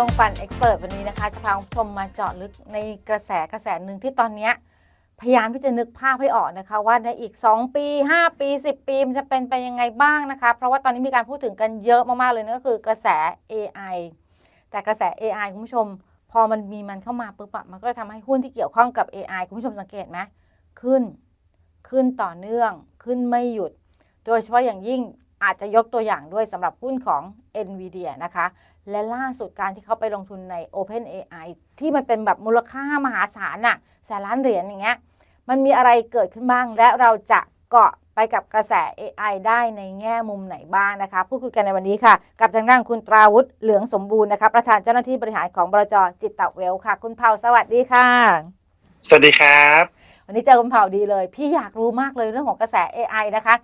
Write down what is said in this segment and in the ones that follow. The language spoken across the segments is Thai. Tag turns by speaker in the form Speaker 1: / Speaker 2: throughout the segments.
Speaker 1: วงฟันเอ็กซ์เพรสวันนี้นะคะ จะพาคุณผู้ชมมาเจาะลึกในกระแสกระแสหนึ่งที่ตอนนี้พยายามที่จะนึกภาพให้ออกนะคะ ว่าในอีก 2 ปี 5 ปี 10 ปี มันจะเป็นไปยังไงบ้างนะคะ เพราะว่าตอนนี้มีการพูดถึงกันเยอะมาก ๆ เลยนั่นก็คือกระแส AI แต่กระแส AI คุณผู้ชม พอมันมีมันเข้ามาปุ๊บมันก็จะทำให้หุ้นที่เกี่ยวข้องกับ AI คุณผู้ชมสังเกตไหมขึ้น ขึ้นต่อเนื่องขึ้นไม่หยุด โดยเฉพาะอย่างยิ่งอาจจะยกตัวอย่างด้วยสำหรับหุ้นของ NVIDIA นะคะ และล่าสุดการที่เขาไปลงทุนใน OpenAI ที่มันเป็นแบบมูลค่ามหาศาลน่ะแสนล้านเหรียญอย่างเงี้ยมันมีอะไรเกิดขึ้นบ้าง และเราจะเกาะไปกับกระแส AI ได้ในแง่มุมไหนบ้างนะคะพูดคุยกันในวันนี้ค่ะ กับทางด้านคุณตราวุฒิเหลืองสมบูรณ์นะคะประธานเจ้าหน้าที่บริหารของบรจจิตตะเวลค่ะ คุณเผาสวัสดีค่ะ
Speaker 2: สวัสดีครับ
Speaker 1: วันนี้เจอคุณเผาดีเลย พี่อยากรู้มากเลยเรื่องของกระแส AI นะคะ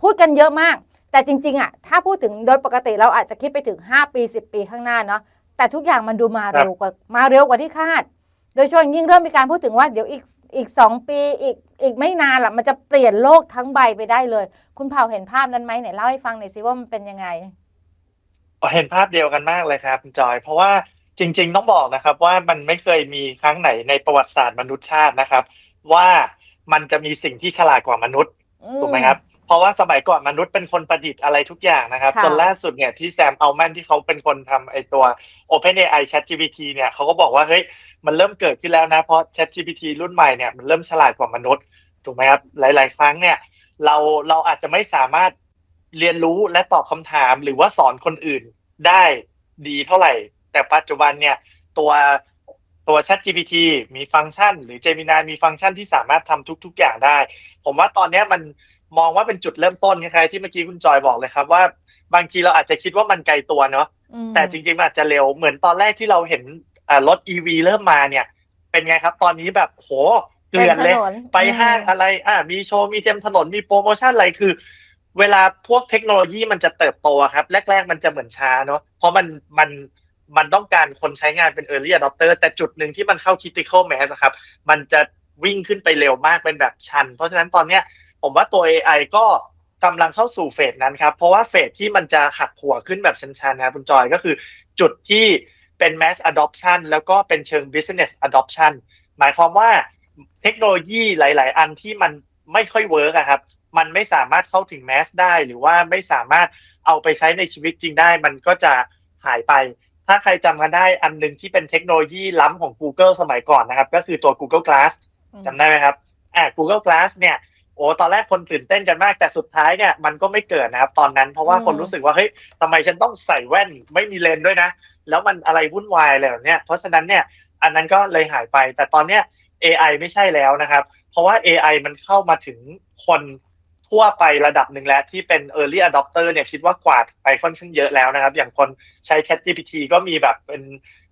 Speaker 1: พูดกันเยอะมาก แต่จริงๆอะถ้าพูดถึงโดยปกติเราอาจจะคิดไปถึง 5 ปี 10 ปีข้างหน้าเนาะแต่ทุกอย่างมันดูมาเร็วกว่ามาเร็วกว่าที่คาด โดยเฉพาะยิ่งเริ่มมีการพูดถึงว่าเดี๋ยวอีกอีกสองปีอีกอีกไม่นานละมันจะเปลี่ยนโลกทั้งใบไปได้เลย คุณเผาเห็นภาพนั้นไหมไหนเล่าให้ฟังหน่อยสิว่ามันเป็นยังไง
Speaker 2: เห็นภาพเดียวกันมากเลยครับคุณจอย เพราะว่าจริง ๆ ต้องบอกนะครับ ว่ามันไม่เคยมีครั้งไหนในประวัติศาสตร์มนุษยชาตินะครับ ว่ามันจะมีสิ่งที่ฉลาดกว่ามนุษย์
Speaker 1: อื
Speaker 2: ถูกไหมครับเพ ราะว่าสมัยก่อนมนุษย์เป็นคนประดิษฐ์อะไรทุกอย่างนะครับ
Speaker 1: ค่ะ
Speaker 2: จนล่าสุดเนี่ยที่แซมอัลแมนที่เขาเป็นคนทำไอตัว OpenAI ChatGPT เนี่ยเขาก็บอกว่าเฮ้ยมันเริ่มเกิดขึ้นแล้วนะ เพราะ ChatGPT รุ่นใหม่เนี่ยมันเริ่มฉลาดกว่ามนุษย์ถูกไหมครับหลาย ๆ ครั้งเนี่ยเราเราอาจจะไม่สามารถเรียนรู้และตอบคำถามหรือว่าสอนคนอื่นได้ดีเท่าไหร่ แต่ปัจจุบันเนี่ยตัวตัว ChatGPT มีฟังก์ชัน หรือ Gemini มีฟังก์ชันที่สามารถทำทุก ๆ อย่างได้ ผมว่าตอนเนี้ยมัน มองว่าเป็นจุดเริ่มต้นคล้ายๆที่เมื่อกี้คุณจอยบอกเลยครับ ว่าบางทีเราอาจจะคิดว่ามันไกลตัวเนาะ
Speaker 1: อืม
Speaker 2: แต่จริงๆมันอาจจะเร็วเหมือนตอนแรกที่เราเห็นอ่ารถ EV เริ่มมาเนี่ย เป็นไงครับ ตอนนี้แบบโหเกลื่อนเลย
Speaker 1: ต็มถนน
Speaker 2: ไปห้าง
Speaker 1: อืม
Speaker 2: อะไร อ่ามีโชว์มีเต็มถนนมีโปรโมชั่นอะไรคือ เวลาพวกเทคโนโลยีมันจะเติบโตอะครับ แรก ๆ มันจะเหมือนช้าเนาะเพราะมันมันมันต้องการคนใช้งานเป็น early adopter แต่จุดหนึ่งที่มันเข้า critical mass อะครับ มันจะวิ่งขึ้นไปเร็วมากเป็นแบบชัน เพราะฉะนั้นตอนเนี้ย ผมว่าตัว AI ก็กำลังเข้าสู่เฟสนั้นครับ เพราะว่าเฟสที่มันจะหักหัวขึ้นแบบชันๆนะครับคุณจอยก็คือจุดที่เป็น mass adoption แล้วก็เป็นเชิง business adoption หมายความว่าเทคโนโลยีหลาย ๆ อันที่มันไม่ค่อยเวิร์กอะครับ มันไม่สามารถเข้าถึงแมสได้หรือว่าไม่สามารถเอาไปใช้ในชีวิตจริงได้ มันก็จะหายไป ถ้าใครจำกันได้อันหนึ่งที่เป็นเทคโนโลยีล้ำของ Google สมัยก่อนนะครับ ก็คือตัว Google Glass จำได้ไหมครับอ่า Google Glass เนี่ยโอ้ตอนแรกคนตื่นเต้นกันมากแต่สุดท้ายเนี่ยมันก็ไม่เกิดนะครับตอนนั้นเพราะว่า
Speaker 1: อืม
Speaker 2: คนรู้สึกว่าเฮ้ยทำไมฉันต้องใส่แว่นไม่มีเลนส์ด้วยนะ แล้วมันอะไรวุ่นวายอะไรแบบเนี้ยเพราะฉะนั้นเนี่ยอันนั้นก็เลยหายไป แต่ตอนเนี้ย AI ไม่ใช่แล้วนะครับ เพราะว่า AI มันเข้ามาถึงคนทั่วไประดับหนึ่งแล้วที่เป็น early adopter เนี่ยคิดว่ากวาดไปค่อนข้างเยอะแล้วนะครับ อย่างคนใช้ ChatGPT ก็มีแบบเป็น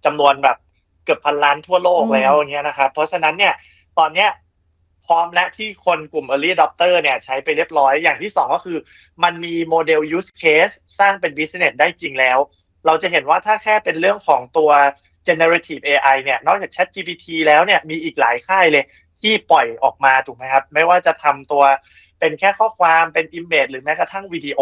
Speaker 2: จำนวนแบบเกือบพันล้านทั่วโลกแล้วอย่างเงี้ยนะครับ เพราะฉะนั้นเนี่ยตอนเนี้ย พร้อมและที่คนกลุ่ม early adopter เนี่ยใช้ไปเรียบร้อยอย่างที่สองก็คือ มันมีโมเดล use case สร้างเป็น business ได้จริงแล้ว เราจะเห็นว่าถ้าแค่เป็นเรื่องของตัว generative AI เนี่ยนอกจาก ChatGPT แล้วเนี่ยมีอีกหลายค่ายเลยที่ปล่อยออกมาถูกไหมครับ ไม่ว่าจะทำตัว เป็นแค่ข้อความเป็น image หรือแม้กระทั่งวิดีโอ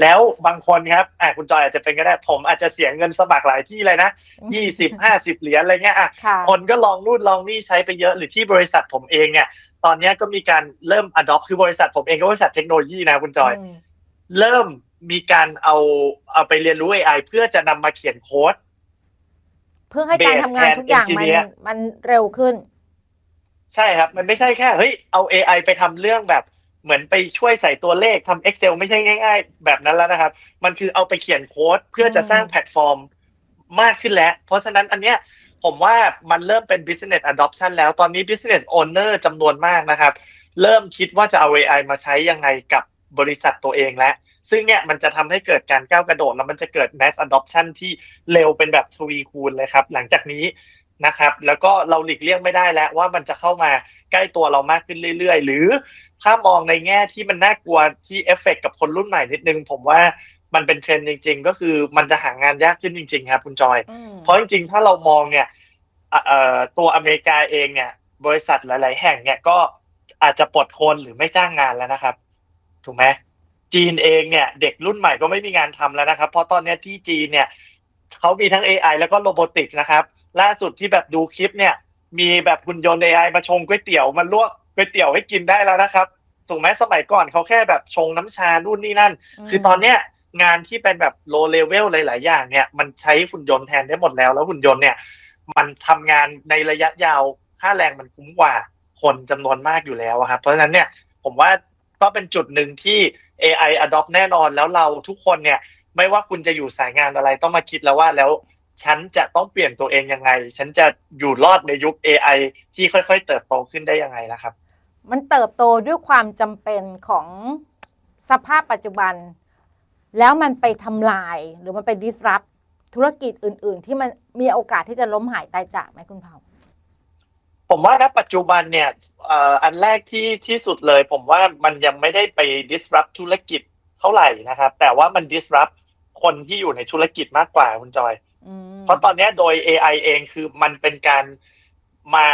Speaker 2: แล้วบางคนครับอะคุณจอยอาจจะเป็นก็ได้ ผมอาจจะเสียเงินสมัครหลายที่เลยนะยี่สิบห้าสิบเหรียญอะไรเงี้ยอะ
Speaker 1: ค่ะ
Speaker 2: คนก็ลองนู่นลองนี่ใช้ไปเยอะหรือที่บริษัทผมเองเนี่ย ตอนเนี้ยก็มีการเริ่ม adopt คือบริษัทผมเองก็บริษัทเทคโนโลยีนะคุณจอย
Speaker 1: ม
Speaker 2: เริ่มมีการเอาเอาไปเรียนรู้ AI เพื่อจะนำมาเขียนโค้ด
Speaker 1: เพื่อให้การทำงานทุกอย่างมัน
Speaker 2: Engineer
Speaker 1: มันเร็วขึ้น
Speaker 2: ใช่ครับ มันไม่ใช่แค่เฮ้ยเอา AI ไปทำเรื่องแบบ เหมือนไปช่วยใส่ตัวเลขทำ Excel ไม่ใช่ง่าย ๆ แบบนั้นแล้วนะครับ มันคือเอาไปเขียนโค้ดเพื่อจะสร้างแพลตฟอร์มมากขึ้นแล้ว เพราะฉะนั้นอันเนี้ยผมว่ามันเริ่มเป็น business adoption แล้วตอนนี้ business owner จำนวนมากนะครับ เริ่มคิดว่าจะเอา AI มาใช้ยังไงกับบริษัทตัวเองแล้ว ซึ่งเนี่ยมันจะทำให้เกิดการก้าวกระโดด แล้วมันจะเกิด mass adoption ที่เร็วเป็นแบบทวีคูณเลยครับ หลังจากนี้ นะครับ แล้วก็เราหลีกเลี่ยงไม่ได้แล้วว่ามันจะเข้ามาใกล้ตัวเรามากขึ้นเรื่อยๆ หรือถ้ามองในแง่ที่มันน่ากลัวที่เอฟเฟกกับคนรุ่นใหม่นิดนึง ผมว่ามันเป็นเทรนด์จริง ๆ ก็คือมันจะหางานยากขึ้นจริง ๆ ครับคุณจอย
Speaker 1: อืม
Speaker 2: เพราะจริงๆ ถ้าเรามองเนี่ยอะเอ่อตัวอเมริกาเองเนี่ย บริษัทหลาย ๆ แห่งเนี่ยก็อาจจะปลดคนหรือไม่จ้างงานแล้วนะครับ ถูกไหมจีนเองเนี่ย เด็กรุ่นใหม่ก็ไม่มีงานทำแล้วนะครับ เพราะตอนเนี้ยที่จีนเนี่ยเขามีทั้ง AI แล้วก็โรบอติกนะครับ ล่าสุดที่แบบดูคลิปเนี่ย มีแบบหุ่นยนต์ AI มาชงก๋วยเตี๋ยวมาลวกก๋วยเตี๋ยวให้กินได้แล้วนะครับถูกไหมสมัยก่อนเขาแค่แบบชงน้ำชานู่นนี่นั่น คือตอนเนี้ยงานที่เป็นแบบ low level หลาย ๆ อย่างเนี่ย มันใช้หุ่นยนต์แทนได้หมดแล้ว แล้วหุ่นยนต์เนี่ย มันทำงานในระยะยาวค่าแรงมันคุ้มกว่าคนจำนวนมากอยู่แล้วอะครับเพราะฉะนั้นเนี่ยผมว่าก็เป็นจุดหนึ่งที่ AI adopt แน่นอนแล้วเราทุกคนเนี่ย ไม่ว่าคุณจะอยู่สายงานอะไรต้องมาคิดแล้วว่าแล้ว ฉันจะต้องเปลี่ยนตัวเองยังไง ฉันจะอยู่รอดในยุค AI ที่ค่อยๆ เติบโตขึ้นได้ยังไงนะครับ
Speaker 1: มันเติบโตด้วยความจำเป็นของสภาพปัจจุบัน แล้วมันไปทำลายหรือมันไป disrupt ธุรกิจอื่น ๆ ที่มันมีโอกาสที่จะล้มหายตายจากไหมคุณเผา
Speaker 2: ผมว่าณปัจจุบันเนี่ยเอ่ออันแรกที่ที่สุดเลย ผมว่ามันยังไม่ได้ไป disrupt ธุรกิจเท่าไหร่นะครับ แต่ว่ามัน disrupt คนที่อยู่ในธุรกิจมากกว่าคุณจอย
Speaker 1: อืม
Speaker 2: เพราะตอนเนี้ยโดย AI เองคือมันเป็นการมา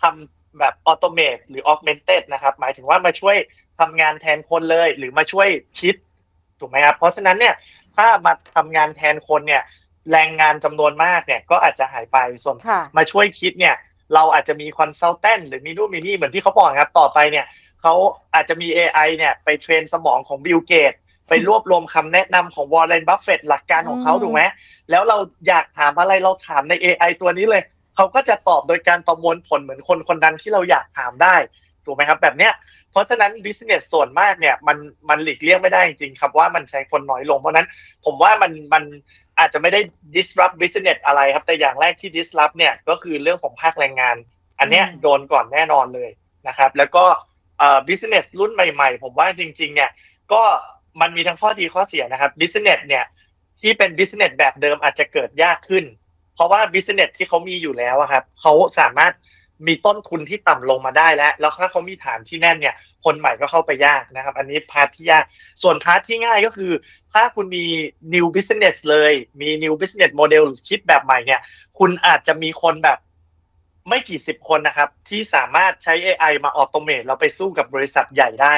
Speaker 2: ทำแบบ automate หรือ augmented นะครับ หมายถึงว่ามาช่วยทำงานแทนคนเลย หรือมาช่วยคิดถูกไหมครับเพราะฉะนั้นเนี่ยถ้ามาทำงานแทนคนเนี่ย แรงงานจำนวนมากเนี่ยก็อาจจะหายไปส่วน
Speaker 1: ค่ะ
Speaker 2: มาช่วยคิดเนี่ย เราอาจจะมีคอนซัลแทนหรือมีนู่นมีนี่เหมือนที่เขาบอกครับต่อไปเนี่ยเขาอาจจะมี AI เนี่ยไปเทรนสมองของบิลเกต ไปรวบรวมคำแนะนำของวอร์เรนบัฟเฟตหลักการของเขา
Speaker 1: อืม
Speaker 2: ถูกไหมแล้วเราอยากถามอะไรเราถามใน AI ตัวนี้เลย เขาก็จะตอบโดยการประมวลผลเหมือนคนคนนั้นที่เราอยากถามได้ถูกไหมครับแบบเนี้ยเพราะฉะนั้น business ส่วนมากเนี่ยมันมันหลีกเลี่ยงไม่ได้จริงๆครับว่ามันใช้คนน้อยลง เพราะฉะนั้นผมว่ามันมันอาจจะไม่ได้ disrupt business อะไรครับ แต่อย่างแรกที่ disrupt เนี่ยก็คือเรื่องของภาคแรงงาน อันเนี้ย
Speaker 1: อืม
Speaker 2: โดนก่อนแน่นอนเลยนะครับ แล้วก็เอ่อ business รุ่นใหม่ ๆ ผมว่าจริง ๆ เนี่ยก็ มันมีทั้งข้อดีข้อเสียนะครับ business เนี่ยที่เป็น business แบบเดิมอาจจะเกิดยากขึ้น เพราะว่า business ที่เขามีอยู่แล้วครับเขาสามารถมีต้นทุนที่ต่ำลงมาได้แล้ว แล้วถ้าเขามีฐานที่แน่นเนี่ย คนใหม่ก็เข้าไปยากนะครับ อันนี้พาร์ทที่ยาก ส่วนพาร์ทที่ง่ายก็คือ ถ้าคุณมี new business เลย มี new business model หรือคิดแบบใหม่เนี่ย คุณอาจจะมีคนแบบไม่กี่สิบคนนะครับ ที่สามารถใช้ AI มาออโตเมตแล้วไปสู้กับบริษัทใหญ่ได้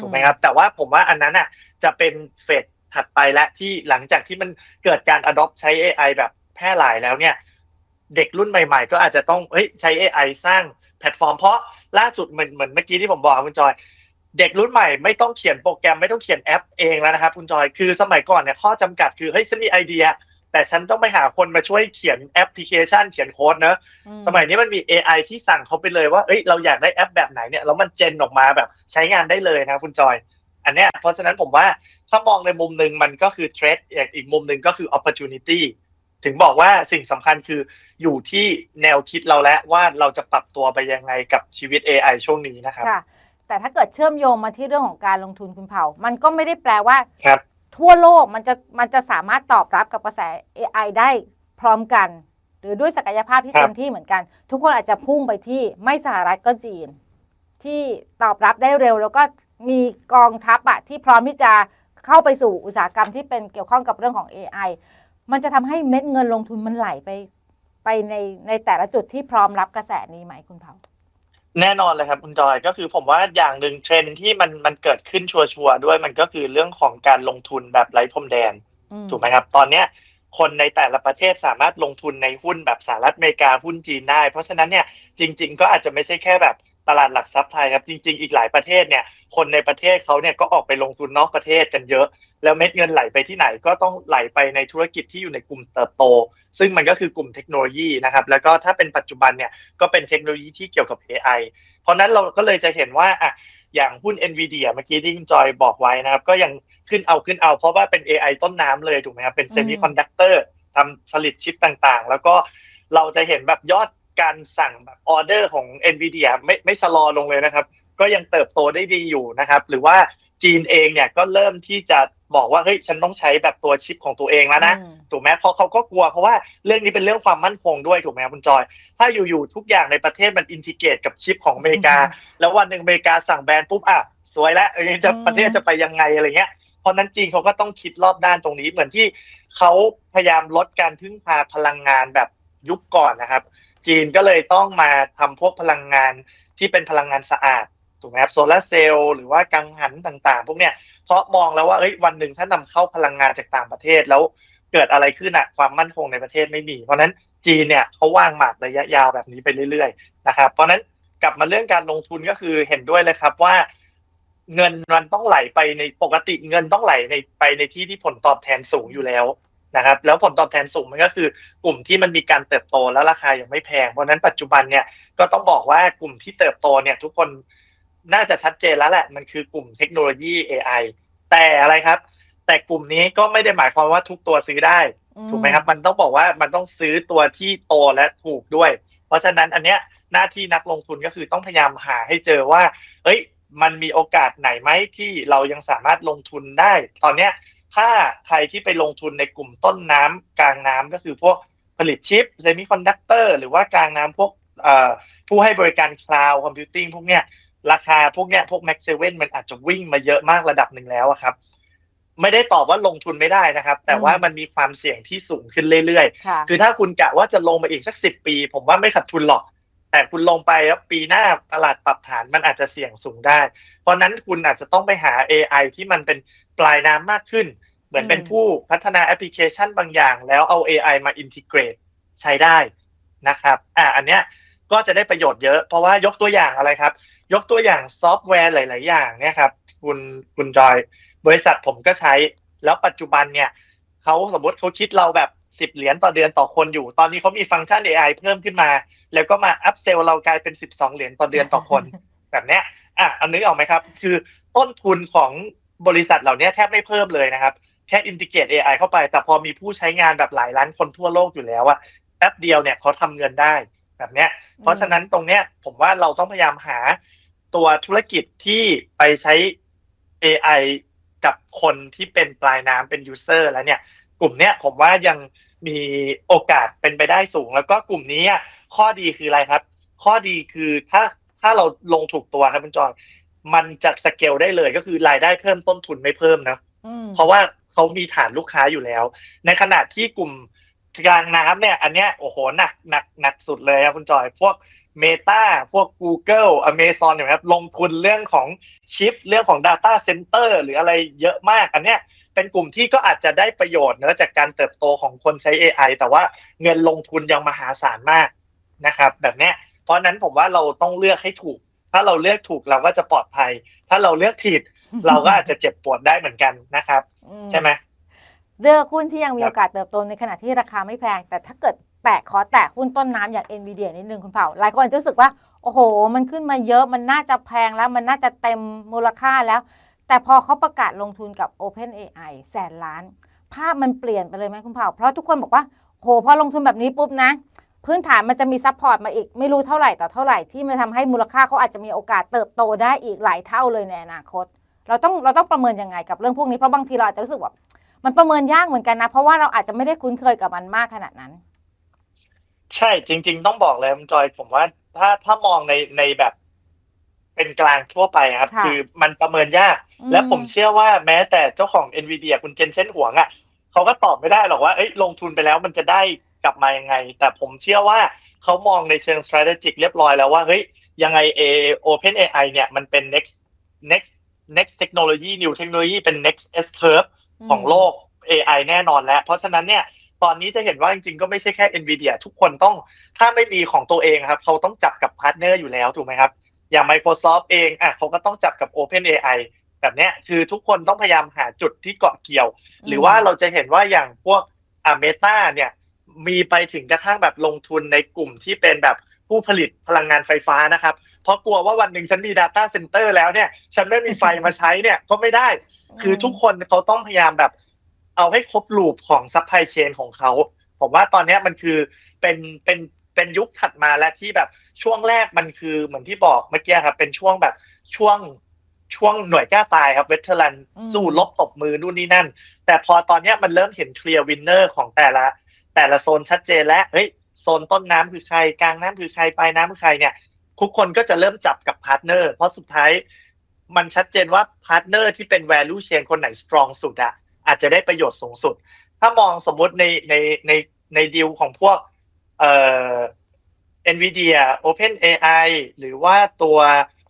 Speaker 2: ถูกไหมครับ แต่ว่าผมว่าอันนั้นอะจะเป็นเฟสถัดไปและที่หลังจากที่มันเกิดการ adopt ใช้ AI แบบแพร่หลายแล้วเนี่ย เด็กรุ่นใหม่ๆ ก็อาจจะต้องเฮ้ยใช้ AI สร้างแพลตฟอร์มเพราะล่าสุดเหมือนเหมือนเมื่อกี้ที่ผมบอกคุณจอยเด็กรุ่นใหม่ไม่ต้องเขียนโปรแกรมไม่ต้องเขียนแอปเองแล้วนะครับคุณจอยคือสมัยก่อนเนี่ยข้อจำกัดคือเฮ้ยฉันมีไอเดีย แต่ฉันต้องไปหาคนมาช่วยเขียนแอปพลิเคชันเขียนโค้ดเนอะ
Speaker 1: อื
Speaker 2: สมัยนี้มันมี AI ที่สั่งเขาไปเลยว่าเอ้ยเราอยากได้แอปแบบไหนเนี่ยแล้วมันเจนออกมาแบบใช้งานได้เลยนะคุณจอย อันเนี้ยเพราะฉะนั้นผมว่าถ้ามองในมุมหนึ่งมันก็คือ threat อีกอีกมุมหนึ่งก็คือ opportunity ถึงบอกว่าสิ่งสำคัญคืออยู่ที่แนวคิดเราแล้วว่าเราจะปรับตัวไปยังไงกับชีวิต AI ช่วงนี้นะครับ
Speaker 1: ค่ะแต่ถ้าเกิดเชื่อมโยงมาที่เรื่องของการลงทุนคุณเผา มันก็ไม่ได้แปลว่า
Speaker 2: ครับ
Speaker 1: ทั่วโลกมันจะมันจะสามารถตอบรับกับกระแส AI ได้พร้อมกัน หรือด้วยศักยภาพที่
Speaker 2: ครับ
Speaker 1: เต็มที่เหมือนกัน ทุกคนอาจจะพุ่งไปที่ไม่สหรัฐก็จีน ที่ตอบรับได้เร็ว แล้วก็มีกองทัพอะที่พร้อมที่จะเข้าไปสู่อุตสาหกรรมที่เป็นเกี่ยวข้องกับเรื่องของ AI มันจะทำให้เม็ดเงินลงทุนมันไหลไป ไปในในแต่ละจุดที่พร้อมรับกระแสนี้ไหมคุณเผา
Speaker 2: แน่นอนเลยครับคุณจอยก็คือผมว่าอย่างหนึ่งเทรนด์ที่มันมันเกิดขึ้นชัวร์ๆด้วยมันก็คือเรื่องของการลงทุนแบบไร้พรมแดน
Speaker 1: อืม
Speaker 2: ถูกไหมครับ ตอนเนี้ยคนในแต่ละประเทศสามารถลงทุนในหุ้นแบบสหรัฐอเมริกาหุ้นจีนได้ เพราะฉะนั้นเนี่ยจริง ๆ ก็อาจจะไม่ใช่แค่แบบ ตลาดหลักทรัพย์ไทยครับจริง ๆ อีกหลายประเทศเนี่ยคนในประเทศเขาเนี่ยก็ออกไปลงทุนนอกประเทศกันเยอะ แล้วเม็ดเงินไหลไปที่ไหนก็ต้องไหลไปในธุรกิจที่อยู่ในกลุ่มเติบโต ซึ่งมันก็คือกลุ่มเทคโนโลยีนะครับแล้วก็ถ้าเป็นปัจจุบันเนี่ยก็เป็นเทคโนโลยีที่เกี่ยวกับ AI เพราะนั้นเราก็เลยจะเห็นว่าอะอย่างหุ้น NVIDIA เมื่อกี้ที่คุณจอยบอกไว้นะครับก็ยังขึ้นเอาขึ้นเอา เพราะว่าเป็น AI ต้นน้ำเลยถูกไหมครับเป็นเซมิคอนดักเตอร์ทำผลิตชิปต่างๆ แล้วก็เราจะเห็นแบบยอด การสั่งแบบออเดอร์ของ NVIDIA ไม่ไม่ชะลอลงเลยนะครับ ก็ยังเติบโตได้ดีอยู่นะครับ หรือว่าจีนเองเนี่ยก็เริ่มที่จะบอกว่าเฮ้ยฉันต้องใช้แบบตัวชิปของตัวเองแล้วนะ
Speaker 1: อืม
Speaker 2: ถูกไหมเพราะเขาก็กลัวเพราะว่าเรื่องนี้เป็นเรื่องความมั่นคงด้วยถูกไหมครับคุณจอย ถ้าอยู่ๆทุกอย่างในประเทศมันอินทิเกรตกับชิปของอเมริกา แล้ววันหนึ่งอเมริกาสั่งแบนปุ๊บอะสวยแล้วเอ้ยจะ
Speaker 1: อืม
Speaker 2: ประเทศจะไปยังไงอะไรเงี้ยเพราะนั้นจีนเขาก็ต้องคิดรอบด้านตรงนี้เหมือนที่เขาพยายามลดการพึ่งพาพลังงานแบบยุคก่อนนะครับ จีนก็เลยต้องมาทำพวกพลังงานที่เป็นพลังงานสะอาดถูกไหมครับโซลาร์เซลล์หรือว่ากังหันต่างๆ พวกเนี้ยเพราะมองแล้วว่าเอ้ยวันหนึ่งถ้านำเข้าพลังงานจากต่างประเทศแล้วเกิดอะไรขึ้นอะความมั่นคงในประเทศไม่มี เพราะฉะนั้นจีนเนี่ยเขาวางหมากระยะยาวแบบนี้ไปเรื่อยๆนะครับเพราะฉะนั้นกลับมาเรื่องการลงทุนก็คือเห็นด้วยเลยครับว่า เงินมันต้องไหลไปในปกติเงินต้องไหลในไปในที่ที่ผลตอบแทนสูงอยู่แล้ว นะครับแล้วผลตอบแทนสูงมันก็คือกลุ่มที่มันมีการเติบโตและราคายังไม่แพง เพราะฉะนั้นปัจจุบันเนี่ยก็ต้องบอกว่ากลุ่มที่เติบโตเนี่ยทุกคนน่าจะชัดเจนแล้วแหละมันคือกลุ่มเทคโนโลยี AI แต่อะไรครับ แต่กลุ่มนี้ก็ไม่ได้หมายความว่าทุกตัวซื้อได้ถูกไหมครับ มันต้องบอกว่ามันต้องซื้อตัวที่โตและถูกด้วย เพราะฉะนั้นอันเนี้ยหน้าที่นักลงทุนก็คือต้องพยายามหาให้เจอว่าเอ้ย มันมีโอกาสไหนไหมที่เรายังสามารถลงทุนได้ ตอนเนี้ย ถ้าใครที่ไปลงทุนในกลุ่มต้นน้ำกลางน้ำก็คือพวกผลิตชิปเซมิคอนดักเตอร์หรือว่ากลางน้ำพวกเอ่อผู้ให้บริการคลาวด์คอมพิวติ้งพวกเนี้ยราคาพวกเนี้ยพวกแม็กเซเว่นมันอาจจะวิ่งมาเยอะมากระดับหนึ่งแล้วอะครับ ไม่ได้ตอบว่าลงทุนไม่ได้นะครับ แต่ว่ามันมีความเสี่ยงที่สูงขึ้นเรื่อยๆ
Speaker 1: ค่ะ
Speaker 2: คือถ้าคุณกะว่าจะลงมาอีกสักสิบปี ผมว่าไม่ขาดทุนหรอก แต่คุณลงไปแล้วปีหน้าตลาดปรับฐานมันอาจจะเสี่ยงสูงได้ เพราะนั้นคุณอาจจะต้องไปหา AI ที่มันเป็นปลายน้ำมากขึ้น เหมือนเป็นผู้พัฒนาแอปพลิเคชันบางอย่าง แล้วเอา AI มาอินทิเกรตใช้ได้นะครับ อ่าอันเนี้ยก็จะได้ประโยชน์เยอะ เพราะว่ายกตัวอย่างอะไรครับ ยกตัวอย่างซอฟต์แวร์หลาย ๆ อย่างเนี่ยครับคุณคุณจอย บริษัทผมก็ใช้ แล้วปัจจุบันเนี่ยเขาสมมติเขาคิดเราแบบ 10เหรียญต่อเดือนต่อคนอยู่ ตอนนี้เขามีฟังก์ชัน AI เพิ่มขึ้นมา แล้วก็มาอัพเซลเรากลายเป็น12เหรียญต่อเดือนต่อคน แบบเนี้ยอะอันนี้ออกไหมครับ คือต้นทุนของบริษัทเหล่านี้แทบไม่เพิ่มเลยนะครับแค่อินทิเกรต AI เข้าไป แต่พอมีผู้ใช้งานแบบหลายล้านคนทั่วโลกอยู่แล้วอะแป๊บเดียวเนี่ยเขาทำเงินได้แบบเนี้ย เพราะฉะนั้นตรงเนี้ยผมว่าเราต้องพยายามหาตัวธุรกิจที่ไปใช้ AI กับคนที่เป็นปลายน้ำเป็นยูเซอร์แล้วเนี่ย กลุ่มเนี้ยผมว่ายังมีโอกาสเป็นไปได้สูง แล้วก็กลุ่มนี้อะข้อดีคืออะไรครับ ข้อดีคือถ้าถ้าเราลงถูกตัวครับคุณจอยมันจะสเกลได้เลยก็คือรายได้เพิ่มต้นทุนไม่เพิ่มนะ
Speaker 1: อืม
Speaker 2: เพราะว่าเขามีฐานลูกค้าอยู่แล้ว ในขณะที่กลุ่มกลางน้ำเนี่ย อันเนี้ยโอ้โหหนักหนักหนักสุดเลยครับคุณจอย พวก Meta พวก Google Amazon เนี่ยครับลงทุนเรื่องของชิป เรื่องของ Data Center หรืออะไรเยอะมากอันเนี้ยเป็นกลุ่มที่ก็อาจจะได้ประโยชน์เนอะจากการเติบโตของคนใช้ AI แต่ว่าเงินลงทุนยังมหาศาลมากนะครับ แบบเนี้ยเพราะฉะนั้นผมว่าเราต้องเลือกให้ถูก ถ้าเราเลือกถูกเราก็จะปลอดภัย ถ้าเราเลือกผิดเราก็อาจจะเจ็บปวดได้เหมือนกันนะครับ
Speaker 1: อื
Speaker 2: ใช่ไหม
Speaker 1: เลือกหุ้นที่ยังมี
Speaker 2: ครับ
Speaker 1: โอกาสเติบโตในขณะที่ราคาไม่แพง แต่ถ้าเกิด แตะขอแตะหุ้นต้นน้ำอย่าง NVIDIA นิดนึงคุณเผ่า หลายคนจะรู้สึกว่า โอ้โห มันขึ้นมาเยอะมันน่าจะแพงแล้วมันน่าจะเต็มมูลค่าแล้ว แต่พอเขาประกาศลงทุนกับ OpenAI แสนล้าน ภาพมันเปลี่ยนไปเลยไหมคุณเผ่า เพราะทุกคนบอกว่าโหพอลงทุนแบบนี้ปุ๊บนะ พื้นฐานมันจะมีซัพพอร์ตมาอีกไม่รู้เท่าไหร่ต่อเท่าไหร่ที่มันทำให้มูลค่าเขาอาจจะมีโอกาสเติบโตได้อีกหลายเท่าเลยในอนาคต เราต้องเราต้องประเมินยังไงกับเรื่องพวกนี้เพราะบางทีเราอาจจะรู้สึกว่ามันประเมินยากเหมือนกันนะ เพราะว่าเราอาจจะไม่ได้คุ้นเคยกับมันมากขนาดนั้น
Speaker 2: ใช่จริง ๆ ต้องบอกเลยคุณจอยผมว่าถ้าถ้ามองในในแบบเป็นกลางทั่วไปครับ
Speaker 1: ค่ะ
Speaker 2: คือมันประเมินยาก
Speaker 1: อืม
Speaker 2: และผมเชื่อว่าแม้แต่เจ้าของ NVIDIA คุณเจนเซนหวงอะเขาก็ตอบไม่ได้หรอกว่าเอ้ยลงทุนไปแล้วมันจะได้กลับมายังไง แต่ผมเชื่อว่าเขามองในเชิง strategic เรียบร้อยแล้วว่าเฮ้ยยังไง A Open AI เนี่ยมันเป็น next next next technology new technology เป็น next S curve ของโลก AI แน่นอนแล้ว เพราะฉะนั้นเนี่ย ตอนนี้จะเห็นว่าจริงๆก็ไม่ใช่แค่ NVIDIA ทุกคนต้องถ้าไม่มีของตัวเองครับ เขาต้องจับกับพาร์ทเนอร์อยู่แล้วถูกไหมครับ อย่าง Microsoft เองอะเขาก็ต้องจับกับ OpenAI แบบเนี้ยคือทุกคนต้องพยายามหาจุดที่เกาะเกี่ยว หรือว่าเราจะเห็นว่าอย่างพวกอ่าเมตาเนี่ยมีไปถึงกระทั่งแบบลงทุนในกลุ่มที่เป็นแบบผู้ผลิตพลังงานไฟฟ้านะครับ เพราะกลัวว่าวันหนึ่งฉันมี Data Center แล้วเนี่ย ฉันไม่มีไฟมาใช้เนี่ยก็ไม่ได้ คือทุกคนเขาต้องพยายามแบบ เอาให้ครบลูปของซัพพลายเชนของเขา ผมว่าตอนเนี้ยมันคือเป็นเป็นเป็นยุคถัดมาแล้วที่แบบช่วงแรกมันคือเหมือนที่บอกเมื่อกี้ครับ เป็นช่วงแบบช่วงช่วงหน่วยกล้าตายครับเวทเทอร์ลัน
Speaker 1: อืม
Speaker 2: สู้ลบตบมือนู่นนี่นั่น แต่พอตอนเนี้ยมันเริ่มเห็นเคลียร์วินเนอร์ของแต่ละ แต่ละโซนชัดเจนแล้วเฮ้ยโซนต้นน้ำคือใครกลางน้ำคือใครปลายน้ำคือใครเนี่ยทุกคนก็จะเริ่มจับกับพาร์ทเนอร์เพราะสุดท้ายมันชัดเจนว่าพาร์ทเนอร์ที่เป็น value chain คนไหน strong สุดอะ อาจจะได้ประโยชน์สูงสุด ถ้ามองสมมุติในในในในดีลของพวกเอ่อ NVIDIA OpenAI หรือว่าตัว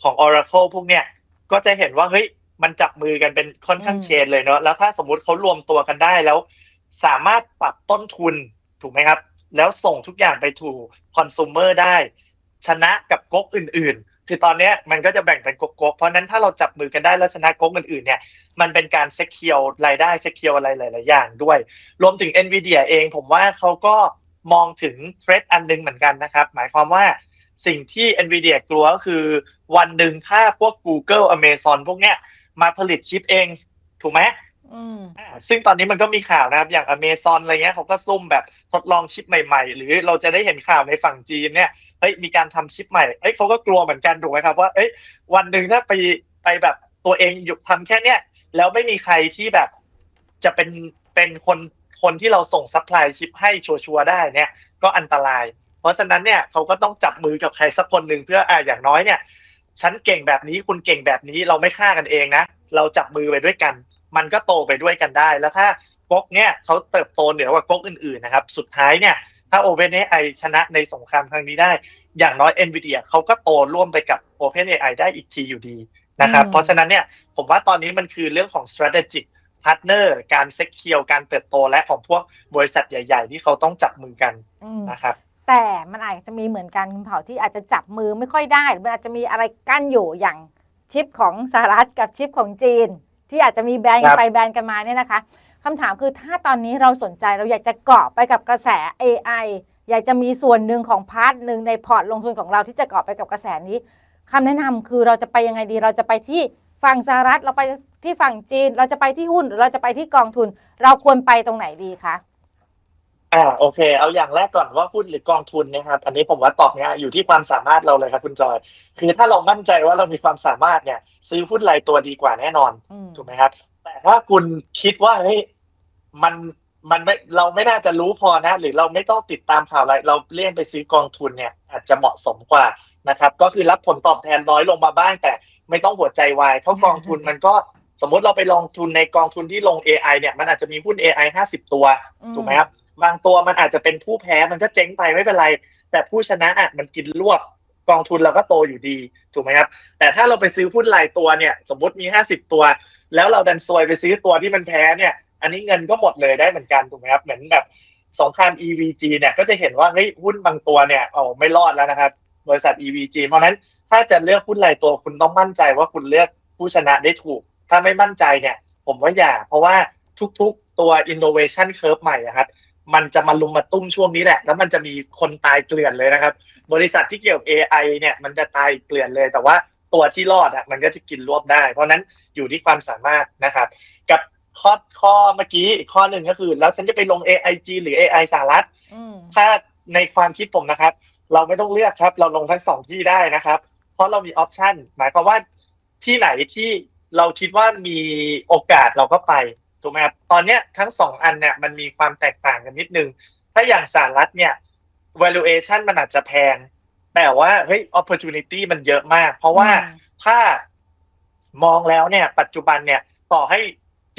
Speaker 2: ของ Oracle พวกเนี้ยก็จะเห็นว่าเฮ้ยมันจับมือกันเป็นค่อนข้าง
Speaker 1: อืม
Speaker 2: เชนเลยเนาะแล้วถ้าสมมุติเขารวมตัวกันได้แล้ว สามารถปรับต้นทุนถูกไหมครับ แล้วส่งทุกอย่างไปถูกคอน sumer ได้ ชนะกับก๊กอื่น ๆ คือตอนเนี้ยมันก็จะแบ่งเป็นก๊กๆ เพราะนั้นถ้าเราจับมือกันได้แล้วชนะก๊กอื่นๆเนี่ยมันเป็นการเซ็กเคียวรายได้เซ็กเคียวอะไรหลายๆอย่างด้วย รวมถึง NVIDIA เองผมว่าเขาก็มองถึงเทรดอันหนึงเหมือนกันนะครับ หมายความว่าสิ่งที่ NVIDIA กลัวก็คือวันหนึ่งถ้าพวก Google Amazon พวกเนี้ยมาผลิตชิปเอง ถูกไหม ซึ่งตอนนี้มันก็มีข่าวนะครับ อย่าง Amazon อะไรเงี้ยเขาก็ซุ่มแบบทดลองชิปใหม่ๆ หรือเราจะได้เห็นข่าวในฝั่งจีนเนี่ยเฮ้ยมีการทำชิปใหม่เอ้ยเขาก็กลัวเหมือนกันถูกไหมครับว่าเอ้ยวันหนึ่งถ้าไปไปแบบตัวเองหยุดทำแค่เนี้ยแล้วไม่มีใครที่แบบจะเป็นเป็นคนคนที่เราส่งซัพพลายชิปให้ชัวร์ได้เนี่ย ก็อันตราย เพราะฉะนั้นเนี่ยเขาก็ต้องจับมือกับใครสักคนหนึ่งเพื่ออ่าอย่างน้อยเนี่ยฉันเก่งแบบนี้คุณเก่งแบบนี้เราไม่ฆ่ากันเองนะเราจับมือไปด้วยกัน มันก็โตไปด้วยกันได้ แล้วถ้าก๊กเนี่ยเขาเติบโตเหนือกว่าก๊กอื่นๆนะครับ สุดท้ายเนี่ย ถ้า OpenAI ชนะในสงครามครั้งนี้ได้ อย่างน้อย NVIDIA เขาก็โตร่วมไปกับ OpenAI ได้อีกทีอยู่ดีนะครับ
Speaker 1: อืม
Speaker 2: เพราะฉะนั้นเนี่ยผมว่าตอนนี้มันคือเรื่องของ strategic partner การเซ็กเคียวการเติบโตและของพวกบริษัทใหญ่ ๆ ที่เขาต้องจับมือกัน
Speaker 1: อืม
Speaker 2: นะครับ
Speaker 1: แต่มันอาจจะมีเหมือนกันคุณเผาที่อาจจะจับมือไม่ค่อยได้หรือมันอาจจะมีอะไรกั้นอยู่อย่างชิปของสหรัฐกับชิปของจีน ที่อาจจะมีแบรนด์กัน
Speaker 2: ครับ
Speaker 1: ไปแบรนด์กันมาเนี่ยนะคะคำถามคือถ้าตอนนี้เราสนใจเราอยากจะเกาะไปกับกระแส AI อยากจะมีส่วนหนึ่งของพาร์ทหนึ่งในพอร์ตลงทุนของเราที่จะเกาะไปกับกระแสนี้คำแนะนำคือเราจะไปยังไงดี เราจะไปที่ฝั่งสหรัฐเราไปที่ฝั่งจีน เราจะไปที่หุ้นหรือเราจะไปที่กองทุน เราควรไปตรงไหนดีคะ
Speaker 2: อ่าโอเค เอาอย่างแรกก่อนว่าหุ้นหรือกองทุนนะครับอันนี้ผมว่าตอบง่ายอยู่ที่ความสามารถเราเลยครับคุณจอย คือถ้าเรามั่นใจว่าเรามีความสามารถเนี่ย ซื้อหุ้นรายตัวดีกว่าแน่นอน
Speaker 1: อืม
Speaker 2: ถูกไหมครับ แต่ถ้าคุณคิดว่าเฮ้ยมันมันไม่เราไม่น่าจะรู้พอนะ หรือเราไม่ต้องติดตามข่าวอะไร เราเลี่ยงไปซื้อกองทุนเนี่ยอาจจะเหมาะสมกว่านะครับ ก็คือรับผลตอบแทนน้อยลงมาบ้างแต่ไม่ต้องหัวใจวายเพราะกองทุนมันก็สมมติเราไปลงทุนในกองทุนที่ลง AI เนี่ย มันอาจจะมีหุ้น AI 50 ตัวถูกไหมครับ บางตัวมันอาจจะเป็นผู้แพ้มันก็เจ๊งไปไม่เป็นไร แต่ผู้ชนะอะมันกินรวบกองทุนเราก็โตอยู่ดีถูกไหมครับ แต่ถ้าเราไปซื้อหุ้นรายตัวเนี่ยสมมติมี50ตัว แล้วเราดันซวยไปซื้อตัวที่มันแพ้เนี่ยอันนี้เงินก็หมดเลยได้เหมือนกันถูกไหมครับเหมือนแบบสงคราม EVG เนี่ยก็จะเห็นว่าเฮ้ยหุ้นบางตัวเนี่ยอ๋อไม่รอดแล้วนะครับบริษัท EVG เพราะนั้นถ้าจะเลือกหุ้นรายตัวคุณต้องมั่นใจว่าคุณเลือกผู้ชนะได้ถูก ถ้าไม่มั่นใจเนี่ย ผมว่าอย่า เพราะว่าทุกๆตัว innovation curve ใหม่ครับ มันจะมาลุมมาตุ้มช่วงนี้แหละ แล้วมันจะมีคนตายเกลื่อนเลยนะครับ บริษัทที่เกี่ยวกับ AI เนี่ยมันจะตายเกลื่อนเลย แต่ว่าตัวที่รอดอะมันก็จะกินรวบได้ เพราะฉะนั้นอยู่ที่ความสามารถนะครับ กับข้อข้อเมื่อกี้อีกข้อหนึ่งก็คือ แล้วฉันจะไปลง AI จีนหรือ AI สหรัฐ
Speaker 1: อืม
Speaker 2: ถ้าในความคิดผมนะครับ เราไม่ต้องเลือกครับ เราลงทั้งสองที่ได้นะครับ เพราะเรามีออปชันหมายความว่าที่ไหนที่เราคิดว่ามีโอกาสเราก็ไป ถูกไหมครับตอนเนี้ยทั้งสองอันเนี่ยมันมีความแตกต่างกันนิดนึง ถ้าอย่างสหรัฐเนี่ย valuation มันอาจจะแพง แต่ว่าเฮ้ย opportunity มันเยอะมาก เพราะว่า
Speaker 1: อืม
Speaker 2: ถ้ามองแล้วเนี่ย ปัจจุบันเนี่ยต่อให้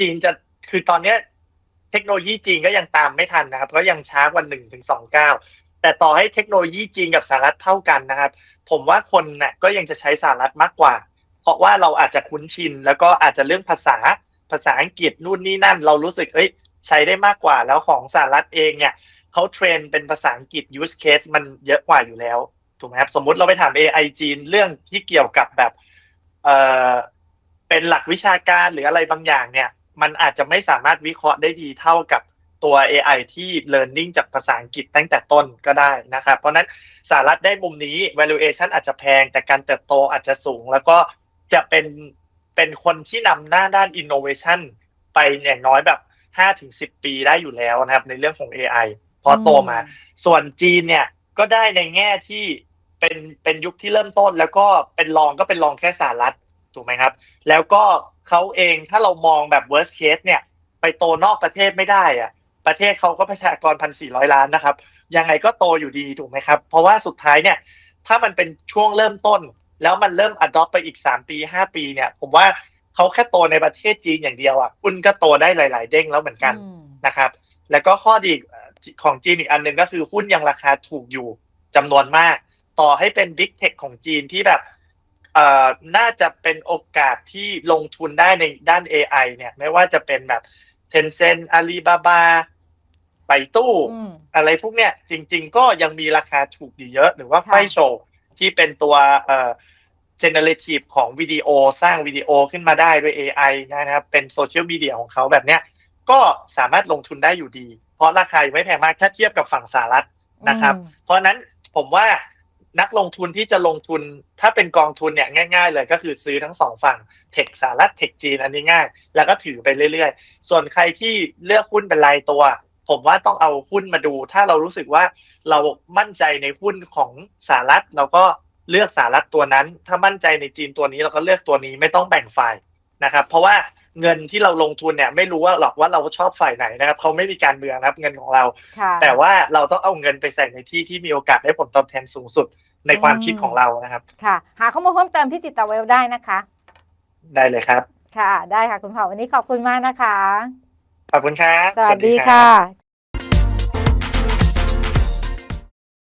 Speaker 2: จีนจะคือตอนเนี้ยเทคโนโลยีจีนก็ยังตามไม่ทันนะครับก็ยังช้ากว่าหนึ่งถึงสองเก้าแต่ต่อให้เทคโนโลยีจีนกับสหรัฐเท่ากันนะครับ ผมว่าคนน่ะก็ยังจะใช้สหรัฐมากกว่า เพราะว่าเราอาจจะคุ้นชิน แล้วก็อาจจะเรื่องภาษา ภาษาอังกฤษนู่นนี่นั่น เรารู้สึกเอ้ยใช้ได้มากกว่าแล้วของสหรัฐเองเนี่ยเขาเทรนเป็นภาษาอังกฤษ use case มันเยอะกว่าอยู่แล้วถูกไหมครับสมมุติเราไปถาม AI จีนเรื่องที่เกี่ยวกับแบบเอ่อเป็นหลักวิชาการหรืออะไรบางอย่างเนี่ย มันอาจจะไม่สามารถวิเคราะห์ได้ดีเท่ากับตัว AI ที่ learning จากภาษาอังกฤษตั้งแต่ต้นก็ได้นะครับ เพราะฉะนั้นสหรัฐได้มุมนี้ valuation อาจจะแพงแต่การเติบโตอาจจะสูง แล้วก็จะเป็น เป็นคนที่นำหน้าด้าน innovation ไปอย่างน้อยแบบ5-10ปีได้อยู่แล้วนะครับ ในเรื่องของ AI พอโตมา ส่วนจีนเนี่ยก็ได้ในแง่ที่เป็นเป็นยุคที่เริ่มต้น แล้วก็เป็นรองก็เป็นรองแค่สหรัฐถูกไหมครับ แล้วก็เขาเองถ้าเรามองแบบ worst case เนี่ย ไปโตนอกประเทศไม่ได้อะประเทศเขาก็ประชากรพันสี่ร้อยล้านนะครับ ยังไงก็โตอยู่ดีถูกไหมครับ เพราะว่าสุดท้ายเนี่ย ถ้ามันเป็นช่วงเริ่มต้น แล้วมันเริ่ม adopt ไปอีกสามปีห้าปีเนี่ย ผมว่าเขาแค่โตในประเทศจีนอย่างเดียวอะคุณก็โตได้หลาย ๆ เด้งแล้วเหมือนกัน
Speaker 1: อืม
Speaker 2: นะครับ แล้วก็ข้อดีของจีนอีกอันหนึ่งก็คือหุ้นยังราคาถูกอยู่จำนวนมาก ต่อให้เป็น Big Tech ของจีนที่แบบเอ่อน่าจะเป็นโอกาสที่ลงทุนได้ในด้าน AI เนี่ย ไม่ว่าจะเป็นแบบ Tencent Alibaba ไปตู้
Speaker 1: อืม
Speaker 2: อะไรพวกเนี้ยจริง ๆ ก็ยังมีราคาถูกดีเยอะ หรือว่า
Speaker 1: ค่ะ
Speaker 2: ไฟโชว์ ที่เป็นตัวเอ่อ generative ของวิดีโอสร้างวิดีโอขึ้นมาได้ด้วย AI นะครับ เป็นโซเชียลมีเดียของเขาแบบเนี้ย ก็สามารถลงทุนได้อยู่ดี เพราะราคายังไม่แพงมากถ้าเทียบกับฝั่งสหรัฐนะครับ
Speaker 1: อืม
Speaker 2: เพราะฉะนั้นผมว่านักลงทุนที่จะลงทุนถ้าเป็นกองทุนเนี่ยง่าย ๆ เลยก็คือซื้อทั้งสองฝั่งเทคสหรัฐเทคจีนอันนี้ง่าย แล้วก็ถือไปเรื่อยๆ ส่วนใครที่เลือกหุ้นเป็นรายตัว ผมว่าต้องเอาหุ้นมาดู ถ้าเรารู้สึกว่าเรามั่นใจในหุ้นของสหรัฐเราก็เลือกสหรัฐตัวนั้น ถ้ามั่นใจในจีนตัวนี้เราก็เลือกตัวนี้ไม่ต้องแบ่งฝ่ายนะครับ เพราะว่าเงินที่เราลงทุนเนี่ยไม่รู้ว่าหรอกว่าเราชอบฝ่ายไหนนะครับเขาไม่มีการเมืองนะครับเงินของเรา
Speaker 1: ค่ะ
Speaker 2: แต่ว่าเราต้องเอาเงินไปใส่ในที่ที่มีโอกาสได้ผลตอบแทนสูงสุดในความ
Speaker 1: อืม
Speaker 2: คิดของเรานะครับ
Speaker 1: ค่ะ หาข้อมูลเพิ่มเติมที่จิตเวลได้นะคะ
Speaker 2: ได้เลยครับ
Speaker 1: ค่ะ ได้ค่ะคุณเผ่าวันนี้ขอบคุณมากนะคะ
Speaker 2: ขอบคุณครับ
Speaker 1: สวัสดี
Speaker 2: รับ
Speaker 1: ค่ะ